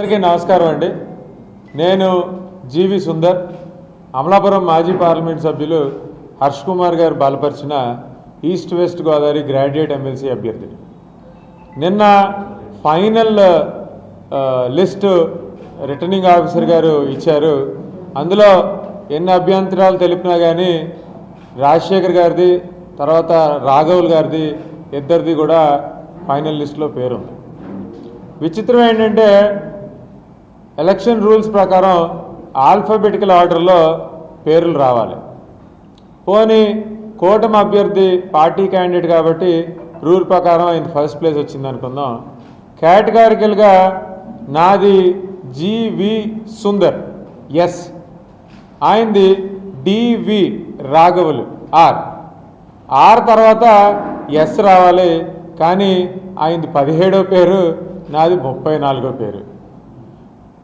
అందరికీ నమస్కారం అండి. నేను జీవి సుందర్ అమలాపురం మాజీ పార్లమెంట్ సభ్యులు హర్ష్ కుమార్ గారు బలపరిచిన East West Godavari graduate MLC అభ్యర్థిని నిన్న ఫైనల్ లిస్ట్ రిటర్నింగ్ ఆఫీసర్ గారు ఇచ్చారు. అందులో ఎన్ని అభ్యంతరాలు తెలిపినా కానీ రాజశేఖర్ గారిది తర్వాత రాఘవుల్ గారిది ఇద్దరిది కూడా ఫైనల్ లిస్ట్లో పేరుంది. విచిత్రం ఏంటంటే ఎలక్షన్ రూల్స్ ప్రకారం ఆల్ఫాబెటికల్ ఆర్డర్లో పేర్లు రావాలి. పోనీ కూటమి అభ్యర్థి పార్టీ క్యాండిడేట్ కాబట్టి రూల్ ప్రకారం ఆయన ఫస్ట్ ప్లేస్ వచ్చింది అనుకుందాం. కేటగారికల్గా నాది జీవి సుందర్ ఎస్. ఆయనది డివి రాఘవులు ఆర్. ఆర్ తర్వాత ఎస్ రావాలి కానీ ఆయనది పదిహేడో పేరు నాది ముప్పై నాలుగో పేరు.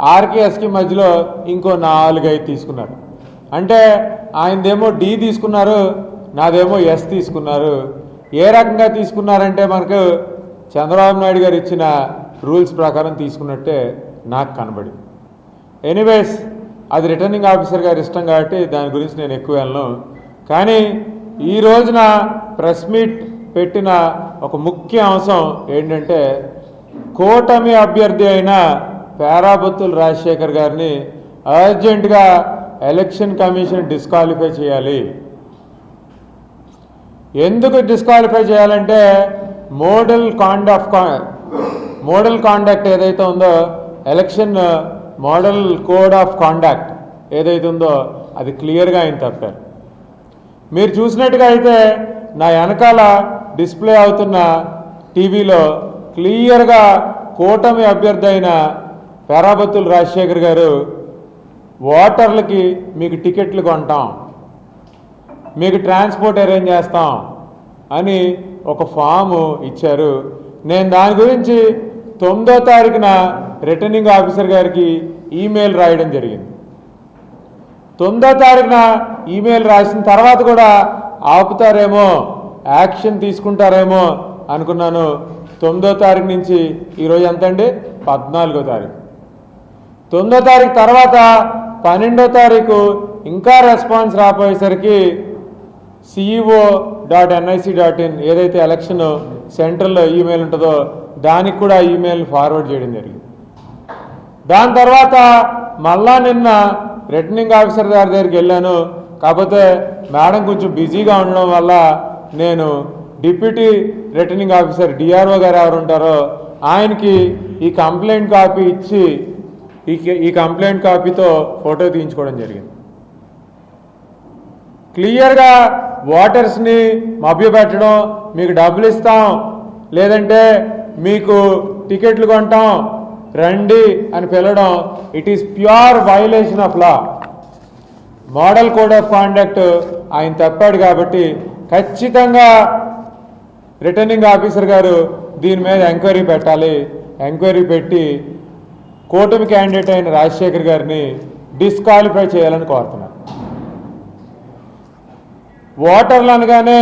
ఆర్కేఎస్కి మధ్యలో ఇంకో నాలుగు ఐదు తీసుకున్నారు. అంటే ఆయనదేమో డి తీసుకున్నారు నాదేమో ఎస్ తీసుకున్నారు. ఏ రకంగా తీసుకున్నారంటే మనకు చంద్రబాబు నాయుడు గారు ఇచ్చిన రూల్స్ ప్రకారం తీసుకున్నట్టే నాకు కనబడింది. ఎనీవేస్ అది రిటర్నింగ్ ఆఫీసర్ గారి ఇష్టం కాబట్టి దాని గురించి నేను ఎక్కువ వెళ్ళను కానీ ఈ రోజున ప్రెస్ మీట్ పెట్టిన ఒక ముఖ్య అంశం ఏంటంటే కూటమి అభ్యర్థి అయిన పేరాబత్తుల రాజశేఖర్ గారిని అర్జెంటుగా ఎలక్షన్ కమిషన్ డిస్క్వాలిఫై చేయాలి. ఎందుకు డిస్క్వాలిఫై చేయాలంటే model code of model conduct ఏదైతే ఉందో election model code of conduct ఏదైతే ఉందో అది క్లియర్గా ఆయన తప్పారు మీరు చూసినట్టుగా అయితే నా వెనకాల డిస్ప్లే అవుతున్న టీవీలో క్లియర్గా కూటమి అభ్యర్థి అయిన పేరాబత్తులు రాజశేఖర్ గారు ఓటర్లకి మీకు టికెట్లు కొంటాం మీకు ట్రాన్స్పోర్ట్ అరేంజ్ చేస్తాం అని ఒక ఫాము ఇచ్చారు. నేను దాని గురించి తొమ్మిదో తారీఖున రిటర్నింగ్ ఆఫీసర్ గారికి ఈమెయిల్ రాయడం జరిగింది. తొమ్మిదో తారీఖున ఈమెయిల్ రాసిన తర్వాత కూడా ఆపుతారేమో యాక్షన్ తీసుకుంటారేమో అనుకున్నాను. తొమ్మిదో తారీఖు నుంచి ఈరోజు ఎంత అండి పద్నాలుగో తారీఖు. తొమ్మిదో తారీఖు తర్వాత పన్నెండో తారీఖు ఇంకా response రాపోయేసరికి CEO dot NIC dot in ఏదైతే ఎలక్షన్ సెంట్రల్లో ఈమెయిల్ ఉంటుందో దానికి కూడా ఈమెయిల్ ఫార్వర్డ్ చేయడం జరిగింది. దాని తర్వాత మళ్ళా నిన్న రిటర్నింగ్ ఆఫీసర్ గారి దగ్గరికి వెళ్ళాను. కాకపోతే మేడం కొంచెం బిజీగా ఉండడం వల్ల నేను డిప్యూటీ రిటర్నింగ్ ఆఫీసర్ డిఆర్ఓ గారు ఎవరు ఉంటారో ఆయనకి ఈ కంప్లైంట్ కాపీ ఇచ్చి ఈ ఈ కంప్లైంట్ కాపీతో ఫోటో తీయించుకోవడం జరిగింది. క్లియర్గా ఓటర్స్ని మభ్యపెట్టడం మీకు డబ్బులు ఇస్తాం లేదంటే మీకు టికెట్లు కొంటాం రండి అని పిలవడం it is pure violation of law. Model code of conduct ఆయన తప్పాడు కాబట్టి ఖచ్చితంగా రిటర్నింగ్ ఆఫీసర్ గారు దీని మీద ఎంక్వైరీ పెట్టాలి ఎంక్వైరీ పెట్టి కూటమి క్యాండిడేట్ అయిన రాజశేఖర్ గారిని డిస్క్వాలిఫై చేయాలని కోరుతున్నాను. ఓటర్లు అనగానే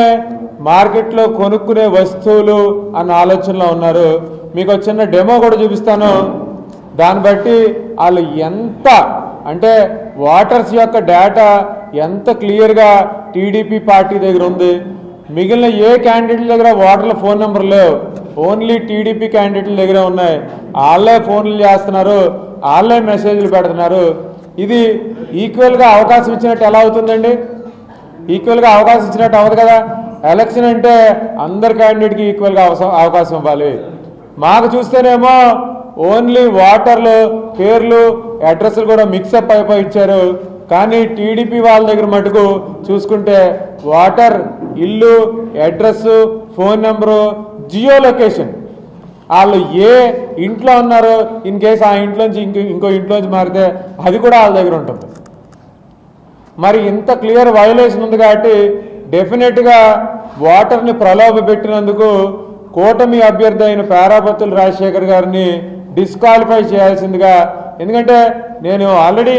మార్కెట్లో కొనుక్కునే వస్తువులు అన్న ఆలోచనలో ఉన్నారు. మీకు ఒక చిన్న డెమో కూడా చూపిస్తాను. దాన్ని బట్టి వాళ్ళు ఎంత అంటే ఓటర్స్ యొక్క డేటా ఎంత క్లియర్గా టీడీపీ పార్టీ దగ్గర ఉంది? మిగిలిన ఏ క్యాండిడేట్ దగ్గర ఓటర్ల ఫోన్ నెంబర్ లేవు? ఓన్లీ టీడీపీ క్యాండిడేట్ల దగ్గర ఉన్నాయి. వాళ్ళే ఫోన్లు చేస్తున్నారు. వాళ్ళే మెసేజ్లు పెడుతున్నారు. ఇది ఈక్వల్గా అవకాశం ఇచ్చినట్టు ఎలా అవుతుందండి? ఈక్వల్గా అవకాశం ఇచ్చినట్టు అవ్వదు కదా? ఎలక్షన్ అంటే అందరి క్యాండిడేట్కి ఈక్వల్గా అవకాశం ఇవ్వాలి. మాకు చూస్తేనేమో ఓన్లీ వాటర్లు పేర్లు అడ్రస్లు కూడా మిక్సప్ అయిపోయి ఇచ్చారు. కానీ టీడీపీ వాళ్ళ దగ్గర మటుకు చూసుకుంటే వాటర్ ఇల్లు address phone number geo location. వాళ్ళు ఏ ఇంట్లో ఉన్నారో ఇన్ కేసు ఆ ఇంట్లోంచి ఇంకో ఇంకో ఇంట్లోంచి మారితే అది కూడా వాళ్ళ దగ్గర ఉంటుంది. మరి ఇంత క్లియర్ వయలేషన్ ఉంది కాబట్టి డెఫినెట్గా వాటర్ని ప్రలోభ పెట్టినందుకు కూటమి అభ్యర్థి అయిన పేరాపత్తుల రాజశేఖర్ గారిని డిస్క్వాలిఫై చేయాల్సిందిగా ఎందుకంటే నేను ఆల్రెడీ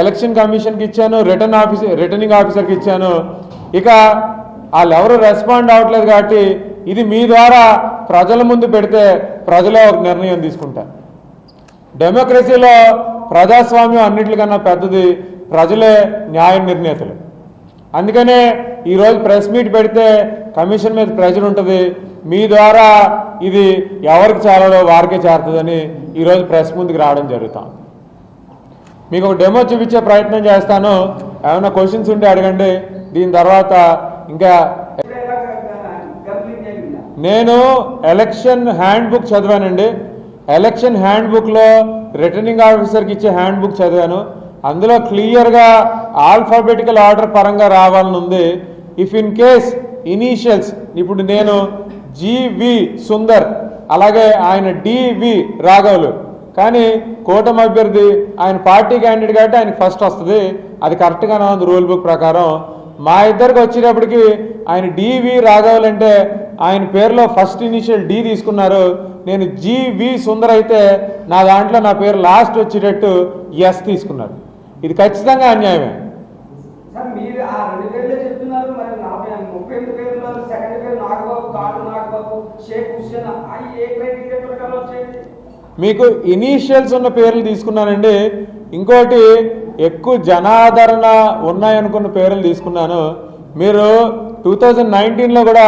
ఎలక్షన్ కమిషన్కి ఇచ్చాను రిటర్న్ ఆఫీసర్ రిటర్నింగ్ ఆఫీసర్కి ఇచ్చాను. ఇక వాళ్ళు ఎవరు రెస్పాండ్ అవ్వట్లేదు కాబట్టి ఇది మీ ద్వారా ప్రజల ముందు పెడితే ప్రజలే ఒక నిర్ణయం తీసుకుంటారు. డెమోక్రసీలో ప్రజాస్వామ్యం అన్నిటికన్నా పెద్దది ప్రజలే న్యాయ నిర్ణేతలు. అందుకనే ఈరోజు ప్రెస్ మీట్ పెడితే కమిషన్ మీద ప్రెజర్ ఉంటుంది. మీ ద్వారా ఇది ఎవరికి చేరాలో వారికే చేరుతుందని ఈరోజు ప్రెస్ ముందుకు రావడం జరుగుతాం. మీకు ఒక డెమో చూపించే ప్రయత్నం చేస్తాను. ఏమైనా క్వశ్చన్స్ ఉంటే అడగండి. దీని తర్వాత ఇంకా నేను ఎలక్షన్ హ్యాండ్ బుక్ చదివానండి. ఎలక్షన్ హ్యాండ్ బుక్లో రిటర్నింగ్ ఆఫీసర్కి ఇచ్చే హ్యాండ్ బుక్ చదివాను. అందులో క్లియర్గా ఆల్ఫాబెటికల్ ఆర్డర్ పరంగా రావాలని ఉంది. ఇఫ్ ఇన్ కేస్ ఇనీషియల్స్ ఇప్పుడు నేను జీవి సుందర్ అలాగే ఆయన డివి రాఘవులు. కానీ కూటమి అభ్యర్థి ఆయన పార్టీ క్యాండిడేట్ కాబట్టి ఆయనకి ఫస్ట్ వస్తుంది. అది కరెక్ట్గానే ఉంది రూల్ బుక్ ప్రకారం. మా ఇద్దరికి వచ్చేటప్పటికి ఆయన డివి రాఘవులు అంటే ఆయన పేరులో ఫస్ట్ ఇనిషియల్ డి తీసుకున్నారు. నేను జీవి సుందర్ అయితే నా దాంట్లో నా పేరు లాస్ట్ వచ్చేటట్టు ఎస్ తీసుకున్నారు. ఇది ఖచ్చితంగా అన్యాయమే. చెప్తున్నారు సెకండ్ మీకు ఇనీషియల్స్ ఉన్న పేర్లు తీసుకున్నానండి. ఇంకోటి ఎక్కువ జనాదరణ ఉన్నాయనుకున్న పేర్లు తీసుకున్నాను. మీరు టూ థౌజండ్ నైన్టీన్లో కూడా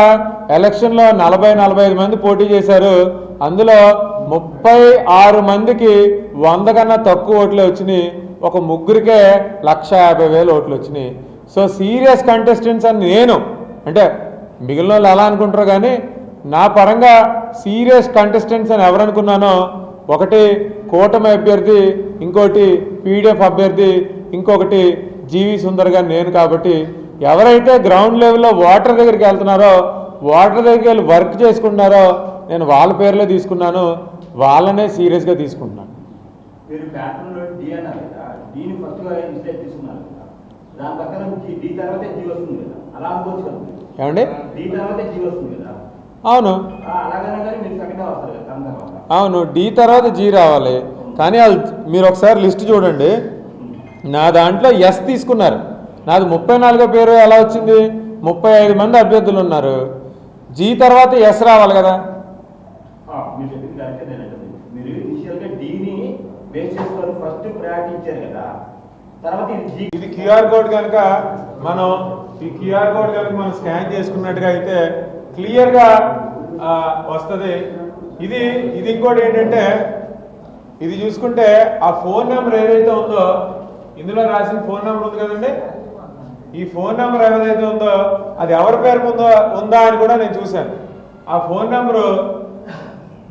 ఎలక్షన్లో నలభై నలభై ఐదు మంది పోటీ చేశారు. అందులో ముప్పై ఆరు మందికి వంద కన్నా తక్కువ ఓట్లు వచ్చినాయి. ఒక ముగ్గురికే లక్ష యాభై వేలు ఓట్లు వచ్చినాయి. సో సీరియస్ కంటెస్టెంట్స్ అని నేను అంటే మిగిలిన వాళ్ళు ఎలా అనుకుంటారు కానీ నా పరంగా సీరియస్ కంటెస్టెంట్స్ అని ఎవరనుకున్నానో ఒకటి కూటమి అభ్యర్థి ఇంకోటి పీడిఎఫ్ అభ్యర్థి ఇంకొకటి జీవి సుందర్ గారు నేను కాబట్టి ఎవరైతే గ్రౌండ్ లెవెల్లో వాటర్ దగ్గరికి వెళ్తున్నారో వాటర్ దగ్గరికి వెళ్ళి వర్క్ చేసుకుంటున్నారో నేను వాళ్ళ పేర్లే తీసుకున్నాను. వాళ్ళనే సీరియస్గా తీసుకుంటున్నాను. ఏమండి? అవును. అవును డి తర్వాత జీ రావాలి. కానీ వాళ్ళు మీరు ఒకసారి లిస్ట్ చూడండి. నా దాంట్లో ఎస్ తీసుకున్నారు. నాది ముప్పై నాలుగో పేరు ఎలా వచ్చింది? ముప్పై ఐదు మంది అభ్యర్థులు ఉన్నారు. జీ తర్వాత ఎస్ రావాలి కదా. ఇది క్యూఆర్ కోడ్ కనుక మనం ఈ క్యూఆర్ కోడ్ కనుక మనం స్కాన్ చేసుకున్నట్టుగా అయితే క్లియర్గా వస్తుంది. ఇది ఇది ఇంకోటి ఏంటంటే ఇది చూసుకుంటే ఆ ఫోన్ నెంబర్ ఏదైతే ఉందో ఇందులో రాసిన ఫోన్ నెంబర్ ఉంది కదండి? ఈ ఫోన్ నెంబర్ ఏదైతే ఉందో అది ఎవరి పేరు ఉందో ఉందా అని కూడా నేను చూశాను. ఆ ఫోన్ నెంబరు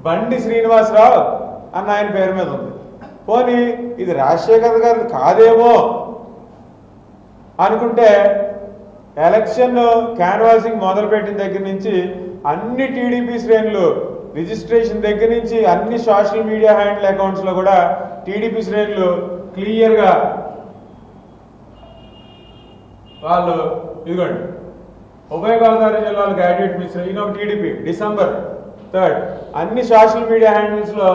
బండి శ్రీనివాసరావు అన్న ఆయన పేరు మీద ఉంది. పోనీ ఇది రాజశేఖర్ గారు కాదేమో అనుకుంటే ఎలక్షన్ క్యాన్వాసింగ్ మొదలుపెట్టిన దగ్గర నుంచి అన్ని టీడీపీ శ్రేణులు రిజిస్ట్రేషన్ దగ్గర నుంచి అన్ని సోషల్ మీడియా హ్యాండిల్ అకౌంట్స్లో కూడా టీడీపీ శ్రేణులు క్లియర్గా వాళ్ళు ఇదిగోండి. ఉభయ గోదావరి జిల్లాలో గ్రాడ్యుయేట్ మిశ్ర ఈయన టీడీపీ డిసెంబర్ థర్డ్. అన్ని సోషల్ మీడియా హ్యాండిల్స్లో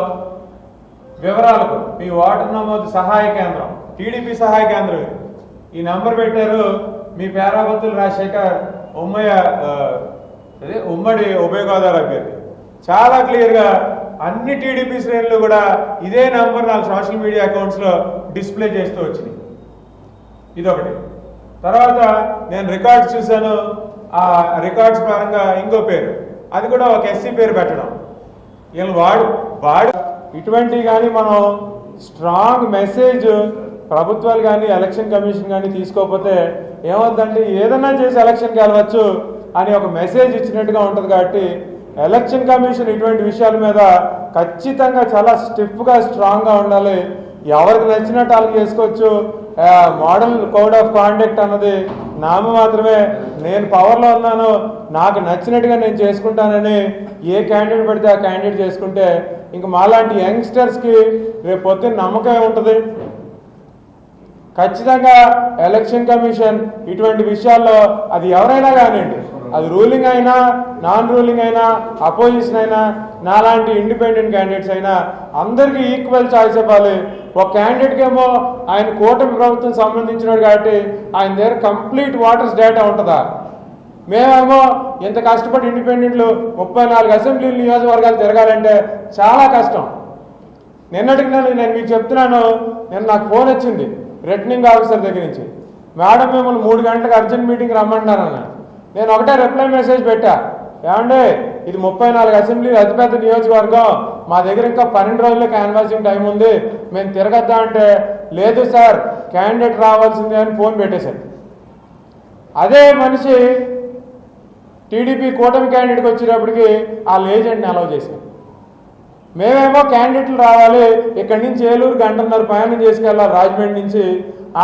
వివరాలకు మీ ఓటర్ నమోదు సహాయ కేంద్రం టీడీపీ సహాయ కేంద్రం ఈ నంబర్ పెట్టారు మీ పేరాబత్తులు రాజశేఖర్ ఉమ్మయ్య అదే ఉమ్మడి ఉభయ గోదావరి అభ్యర్థి చాలా క్లియర్గా అన్ని టీడీపీ శ్రేణులు కూడా ఇదే నంబర్ నాకు సోషల్ మీడియా అకౌంట్స్లో డిస్ప్లే చేస్తూ వచ్చినాయి. ఇదొకటి. తర్వాత నేను రికార్డ్స్ చూశాను. ఆ రికార్డ్స్ పరంగా ఇంకో పేరు. అది కూడా ఒక ఎస్సీ పేరు పెట్టడం. వీళ్ళు వాడు వాడు ఇటువంటి కానీ మనం స్ట్రాంగ్ మెసేజ్ ప్రభుత్వాలు కానీ ఎలక్షన్ కమిషన్ కానీ తీసుకోకపోతే ఏమవుతుందంటే ఏదన్నా చేసి ఎలక్షన్కి వెళ్ళవచ్చు అని ఒక మెసేజ్ ఇచ్చినట్టుగా ఉంటుంది కాబట్టి ఎలక్షన్ కమిషన్ ఇటువంటి విషయాల మీద ఖచ్చితంగా చాలా స్టిఫ్గా స్ట్రాంగ్గా ఉండాలి. ఎవరికి నచ్చినట్టు వాళ్ళకి చేసుకోవచ్చు. మోడల్ కోడ్ ఆఫ్ కాండక్ట్ అన్నది నామ మాత్రమే. నేను పవర్లో ఉన్నాను. నాకు నచ్చినట్టుగా నేను చేసుకుంటానని ఏ క్యాండిడేట్ పెడితే ఆ క్యాండిడేట్ చేసుకుంటే ఇంక మాలాంటి యంగ్స్టర్స్కి రేపు పొద్దున్న నమ్మకం ఉంటుంది. ఖచ్చితంగా ఎలక్షన్ కమిషన్ ఇటువంటి విషయాల్లో అది ఎవరైనా కానివ్వండి అది రూలింగ్ అయినా నాన్ రూలింగ్ అయినా అపోజిషన్ అయినా నాలాంటి ఇండిపెండెంట్ క్యాండిడేట్స్ అయినా అందరికీ ఈక్వల్ చాయిస్ ఇవ్వాలి. ఒక క్యాండిడేట్కి ఏమో ఆయన కూటమి ప్రభుత్వం సంబంధించినాడు కాబట్టి ఆయన దగ్గర కంప్లీట్ వాటర్స్ డేటా ఉంటుందా? మేమేమో ఇంత కష్టపడి ఇండిపెండెంట్లు ముప్పై నాలుగు అసెంబ్లీ నియోజకవర్గాలు తిరగాలంటే చాలా కష్టం. నిన్నటికి నేను మీకు చెప్తున్నాను నేను నాకు ఫోన్ వచ్చింది. రిటర్నింగ్ ఆఫీసర్ దగ్గర నుంచి. మేడం మిమ్మల్ని మూడు గంటలకు అర్జెంట్ మీటింగ్ రమ్మంటున్నారన్న నేను ఒకటే రిప్లై మెసేజ్ పెట్టా. ఏమండి ఇది ముప్పై నాలుగు అసెంబ్లీ అతిపెద్ద నియోజకవర్గం. మా దగ్గర ఇంకా పన్నెండు రోజుల్లో క్యాన్వాసింగ్ టైం ఉంది. మేము తిరగద్దా అంటే లేదు సార్ క్యాండిడేట్ రావాల్సిందే అని ఫోన్ పెట్టేశారు అదే మనిషి టీడీపీ కూటమి క్యాండిడేట్కి వచ్చేటప్పటికి వాళ్ళ ఏజెంట్ని అలౌ చేశారు మేమేమో క్యాండిడేట్లు రావాలి. ఇక్కడి నుంచి ఏలూరు గంటన్నర ప్రయాణం చేసుకెళ్ళాలి రాజమండ్రి నుంచి.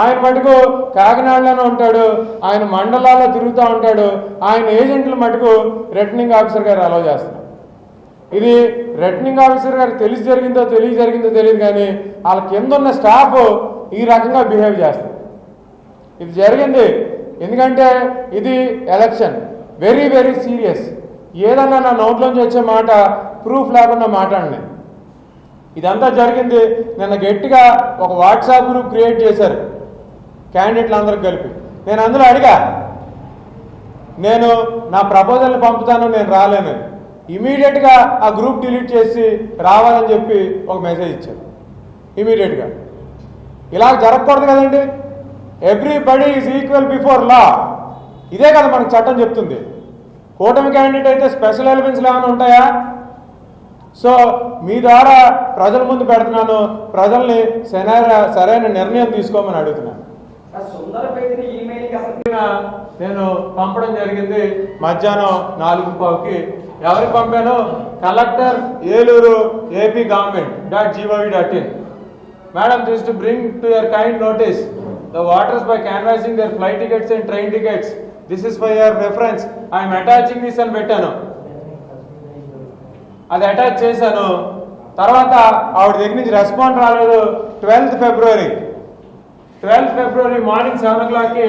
ఆయన మటుకు కాకినాడలోనే ఉంటాడు. ఆయన మండలాల్లో తిరుగుతూ ఉంటాడు. ఆయన ఏజెంట్లు మటుకు రిటర్నింగ్ ఆఫీసర్ గారు అలౌ చేస్తారు. ఇది రిటర్నింగ్ ఆఫీసర్ గారు తెలిసి జరిగిందో తెలియ జరిగిందో తెలియదు కానీ వాళ్ళ కింద ఉన్న స్టాఫ్ ఈ రకంగా బిహేవ్ చేస్తారు. ఇది జరిగింది. ఎందుకంటే ఇది ఎలక్షన్. Very very serious. ఏదన్నా నా నోట్లోంచి వచ్చే మాట ప్రూఫ్ లేకుండా మాట్లాడినా ఇదంతా జరిగింది నిన్న గట్టిగా ఒక వాట్సాప్ గ్రూప్ క్రియేట్ చేశారు. క్యాండిడేట్లు అందరూ కలిపి. నేను అందులో అడిగా నేను నా ప్రపోజల్ని పంపుతాను నేను రాలేను. ఇమీడియట్గా ఆ గ్రూప్ డిలీట్ చేసి రావాలని చెప్పి ఒక మెసేజ్ ఇచ్చారు. ఇమీడియట్గా. ఇలా జరగకూడదు కదండి. Everybody is equal before law. ఇదే కదా మనకు చట్టం చెప్తుంది. కూటమి క్యాండిడేట్ అయితే స్పెషల్ ఎలిమెంట్స్లు ఏమైనా ఉంటాయా? సో మీ ద్వారా ప్రజల ముందు పెడుతున్నాను. ప్రజల్ని సరైన సరైన నిర్ణయం తీసుకోమని అడుగుతున్నాను. నేను పంపడం జరిగింది మధ్యాహ్నం నాలుగు పావుకి ఎవరికి పంపాను? Collector Eluru AP government dot gov dot in. Madam this to bring to your kind notice. The voters by canvassing their flight tickets and train tickets. This is for your reference. I'm attaching this అని పెట్టాను. అది attach చేశాను. తర్వాత ఆవిడ దగ్గర నుంచి respond రాలేదు. Twelfth February. Twelfth February morning seven ఓ క్లాక్కి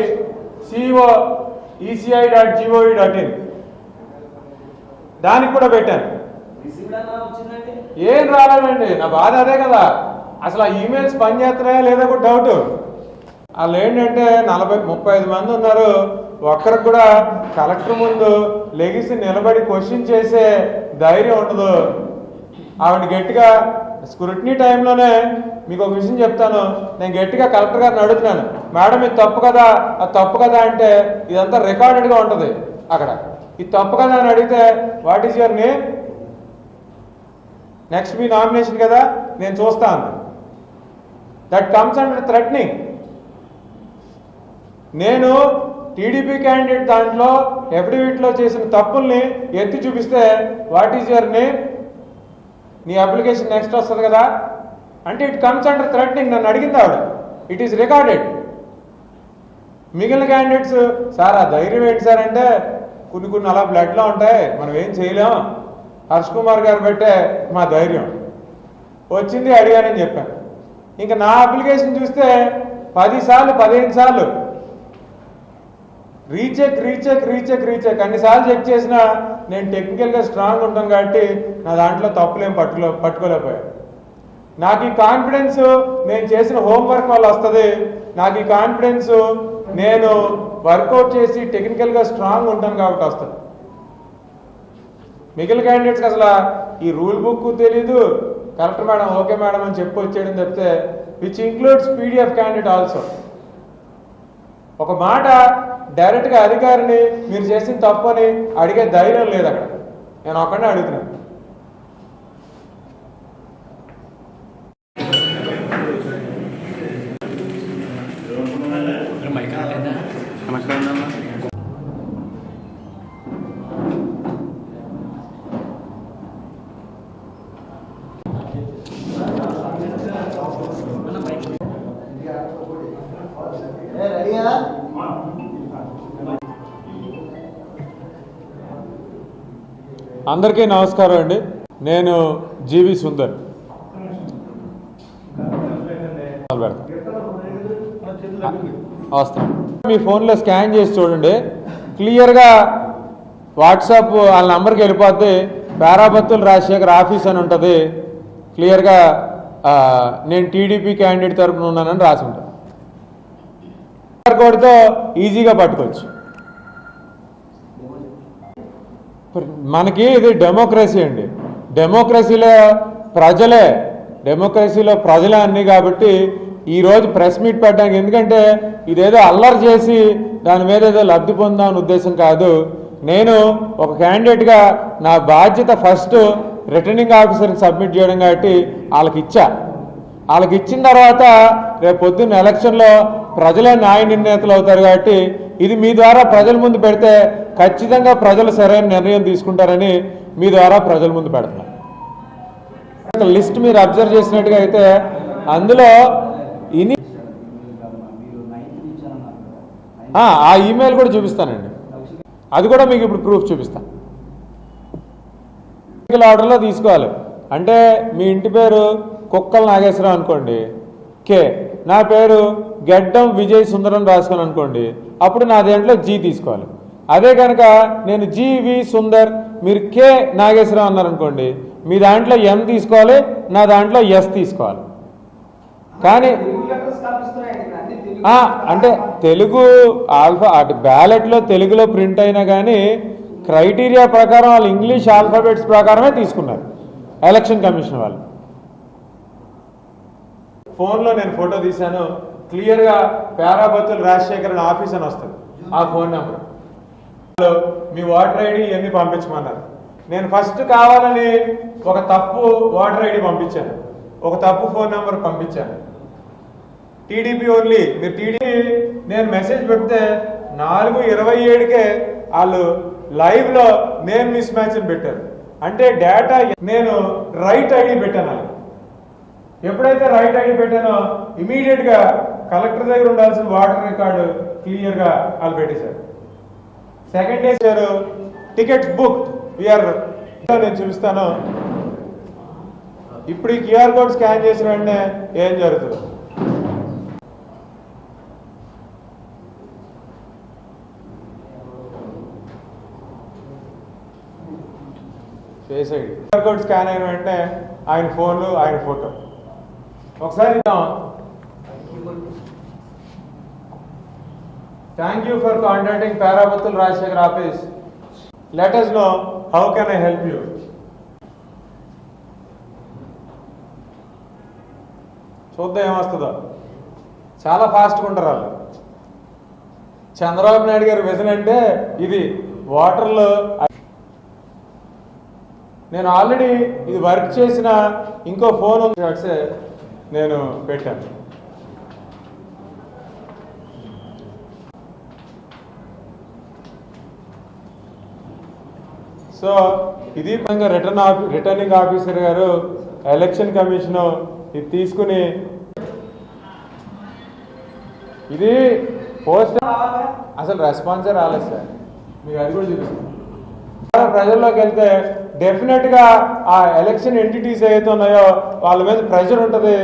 CEO ECI dot gov dot in దానికి కూడా పెట్టాను. ఏం రాలేదండి. నా బాధ అదే కదా. అసలు ఆ ఈమెయిల్స్ పనిచేస్తున్నాయా లేదా కూడా డౌట్ వాళ్ళు ఏంటంటే నలభై ముప్పై ఐదు మంది ఉన్నారు. ఒక్కరికి కూడా కలెక్టర్ ముందు లెగిసి నిలబడి క్వశ్చన్ చేసే ధైర్యం ఉండదు. ఆవిడ గట్టిగా స్క్రూటినీ టైంలోనే మీకు ఒక విషయం చెప్తాను. నేను గట్టిగా కలెక్టర్ గారిని అడుగుతున్నాను. మేడం ఇది తప్పు కదా? అది తప్పు కదా అంటే ఇదంతా రికార్డెడ్గా ఉంటుంది అక్కడ. ఇది తప్పు కదా అని అడిగితే what is your name? Next me nomination కదా నేను చూస్తాను. That comes under threatening. నేను టీడీపీ క్యాండిడేట్ దాంట్లో ఎఫిడవిట్లో చేసిన తప్పుల్ని ఎత్తి చూపిస్తే వాట్ ఈజ్ యువర్ నేమ్ నీ అప్లికేషన్ నెక్స్ట్ వస్తుంది కదా. అంటే ఇట్ కమ్స్ అండర్ థ్రెటనింగ్ నన్ను అడిగింది ఆవిడ. ఇట్ ఈస్ రికార్డెడ్ మిగిలిన క్యాండిడేట్స్ సార్ ఆ ధైర్యం ఏంటి సార్ అంటే కొన్ని కొన్ని అలా బ్లడ్లో ఉంటాయి. మనం ఏం చేయలేం. హర్ష్ కుమార్ గారు పెట్టే మా ధైర్యం. వచ్చింది అడిగానని చెప్పాను. ఇంకా నా అప్లికేషన్ చూస్తే పది సార్లు పదిహేను సార్లు రీచెక్ రీచెక్ రీచెక్ రీచెక్. అన్నిసార్లు చెక్ చేసినా నేను టెక్నికల్గా స్ట్రాంగ్ ఉంటాను కాబట్టి నా దాంట్లో తప్పులేం పట్టుకో పట్టుకోలేకపోయాను. నాకు ఈ కాన్ఫిడెన్స్ నేను చేసిన హోంవర్క్ వల్ల వస్తుంది. నాకు ఈ కాన్ఫిడెన్స్ నేను వర్కౌట్ చేసి టెక్నికల్గా స్ట్రాంగ్ ఉంటాను కాబట్టి వస్తుంది. మిగిలిన క్యాండిడేట్స్కి అసలు ఈ రూల్ బుక్ తెలీదు. కరెక్ట్ మేడం ఓకే మేడం అని చెప్పి వచ్చేయడం చెప్తే which includes PDF candidate also ఒక మాట డైరెక్ట్గా అధికారిని మీరు చేసిన తప్పు అని అడిగే ధైర్యం లేదు అక్కడ. నేను ఒకనే అడుగుతున్నాను. అందరికీ నమస్కారం అండి. నేను జీవి సుందర్. వస్తాను. మీ ఫోన్లో స్కాన్ చేసి చూడండి. క్లియర్గా వాట్సాప్ వాళ్ళ నంబర్కి వెళ్ళిపోతే పేరాబత్తుల రాజశేఖర్ ఆఫీస్ అని ఉంటుంది. క్లియర్గా నేను టీడీపీ క్యాండిడేట్ తరపున ఉన్నానని రాసి ఉంటాను క్యూఆర్ కోడ్తో ఈజీగా పట్టుకోవచ్చు. మనకి ఇది డెమోక్రసీ అండి. డెమోక్రసీలో ప్రజలే డెమోక్రసీలో ప్రజలే అన్ని కాబట్టి ఈరోజు ప్రెస్ మీట్ పెట్టడానికి ఎందుకంటే ఇదేదో అల్లరి చేసి దాని మీద ఏదో లబ్ధి పొందామని ఉద్దేశం కాదు. నేను ఒక క్యాండిడేట్గా నా బాధ్యత ఫస్ట్ రిటర్నింగ్ ఆఫీసర్కి సబ్మిట్ చేయడం కాబట్టి వాళ్ళకి ఇచ్చా. వాళ్ళకి ఇచ్చిన తర్వాత రేపు పొద్దున్న ఎలక్షన్లో ప్రజలే న్యాయ నిర్ణేతలు అవుతారు కాబట్టి ఇది మీ ద్వారా ప్రజల ముందు పెడితే ఖచ్చితంగా ప్రజలు సరైన నిర్ణయం తీసుకుంటారని మీ ద్వారా ప్రజల ముందు పెడుతున్నారు లిస్ట్ మీరు అబ్జర్వ్ చేసినట్టుగా అయితే అందులో ఇని ఆ, ఈమెయిల్ కూడా చూపిస్తానండి. అది కూడా మీకు ఇప్పుడు ప్రూఫ్ చూపిస్తాను ఆర్డర్లో తీసుకోవాలి. అంటే మీ ఇంటి పేరు కుక్కల నాగేశ్వరం అనుకోండి కే. నా పేరు గెడ్డం విజయ్ సుందరం రాసుకొని అనుకోండి అప్పుడు నా దేంట్లో జీ తీసుకోవాలి. అదే కనుక నేను జీ వి సుందర్ మీరు కే నాగేశ్వరరావు అన్నారనుకోండి మీ దాంట్లో ఎం తీసుకోవాలి నా దాంట్లో ఎస్ తీసుకోవాలి. కానీ అంటే తెలుగు ఆల్ఫా అటు బ్యాలెట్లో తెలుగులో ప్రింట్ అయినా కానీ క్రైటీరియా ప్రకారం వాళ్ళు ఇంగ్లీష్ ఆల్ఫాబెట్స్ ప్రకారమే తీసుకున్నారు ఎలక్షన్ కమిషన్ వాళ్ళు. ఫోన్లో నేను ఫోటో తీశాను. క్లియర్గా పేరాబత్తుల రాజశేఖరన్ ఆఫీస్ అని వస్తుంది. ఆ ఫోన్ నెంబర్. మీ ఓటర్ ఐడి ఇవన్నీ పంపించమన్నారు. నేను ఫస్ట్ కావాలని ఒక తప్పు ఓటర్ ఐడి పంపించాను. ఒక తప్పు ఫోన్ నెంబర్ పంపించాను. టీడీపీ ఓన్లీ మీరు టీడీపీ నేను మెసేజ్ పెడితే నాలుగు ఇరవై ఏడుకే వాళ్ళు లైవ్లో నేమ్ మిస్ మ్యాచ్ని పెట్టారు. అంటే డేటా నేను రైట్ ఐడి పెట్టాను ఎప్పుడైతే రైట్ ఐడి పెట్టానో ఇమీడియట్గా కలెక్టర్ దగ్గర ఉండాల్సిన వాటర్ రికార్డు క్లియర్గా వాళ్ళు పెట్టేశారు. Second day sir tickets book VR నేను చూపిస్తాను. ఇప్పుడు ఈ క్యూఆర్ కోడ్ స్కాన్ చేసిన వెంటనే ఏం జరుగుతుంది? ఫేస్ క్యూఆర్ కోడ్ స్కాన్ అయిన వెంటనే ఆయన ఫోన్లు ఆయన ఫోటో. ఒకసారి thank you for contacting Parabathula Rajasekhar office let us know how can I help you చూద్దాం ఏమొస్తుందో. చాలా ఫాస్ట్గా ఉంటారు వాళ్ళు. చంద్రబాబు నాయుడు గారి విజన్ అంటే ఇది వాటర్లో నేను ఆల్రెడీ ఇది వర్క్ చేసిన ఇంకో ఫోన్ షాట్సే నేను పెట్టాను. సో ఇది విధంగా రిటర్న్ ఆఫీ రిటర్నింగ్ ఆఫీసర్ గారు ఎలక్షన్ కమిషన్ ఇది తీసుకుని ఇది పోస్ట్ అసలు రెస్పాన్సే రాలేదు సార్. మీకు అది కూడా చూపిస్తాను. ప్రజల్లోకి వెళ్తే డెఫినెట్గా ఆ ఎలక్షన్ ఎంటిటీస్ ఏవైతే ఉన్నాయో వాళ్ళ మీద ప్రెషర్ ఉంటుంది.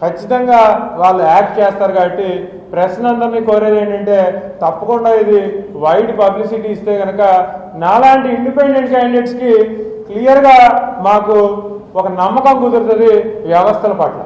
ఖచ్చితంగా వాళ్ళు యాక్ట్ చేస్తారు కాబట్టి ప్రశ్న అందరినీ కోరేది ఏంటంటే తప్పకుండా ఇది వైడ్ పబ్లిసిటీ ఇస్తే కనుక నాలాంటి ఇండిపెండెంట్ క్యాండిడేట్స్కి మాకు ఒక నమ్మకం కుదురుతుంది వ్యవస్థల పట్ల.